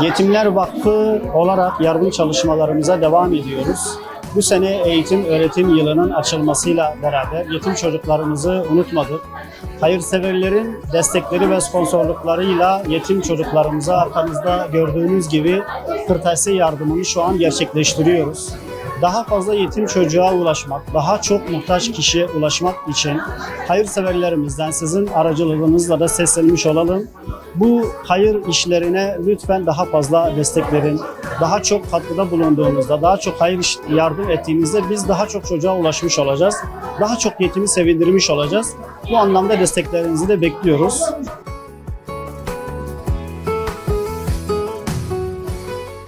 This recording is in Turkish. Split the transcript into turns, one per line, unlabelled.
Yetimler Vakfı olarak yardım çalışmalarımıza devam ediyoruz. Bu sene eğitim öğretim yılının açılmasıyla beraber yetim çocuklarımızı unutmadık. Hayırseverlerin destekleri ve sponsorluklarıyla yetim çocuklarımıza arkamızda gördüğünüz gibi kırtasiye yardımını şu an gerçekleştiriyoruz. Daha fazla yetim çocuğa ulaşmak, daha çok muhtaç kişiye ulaşmak için hayırseverlerimizden sizin aracılığınızla da seslenmiş olalım. Bu hayır işlerine lütfen daha fazla destek verin. Daha çok katkıda bulunduğumuzda, daha çok hayır iş- yardım ettiğimizde biz daha çok çocuğa ulaşmış olacağız. Daha çok yetimi sevindirmiş olacağız. Bu anlamda desteklerinizi de bekliyoruz.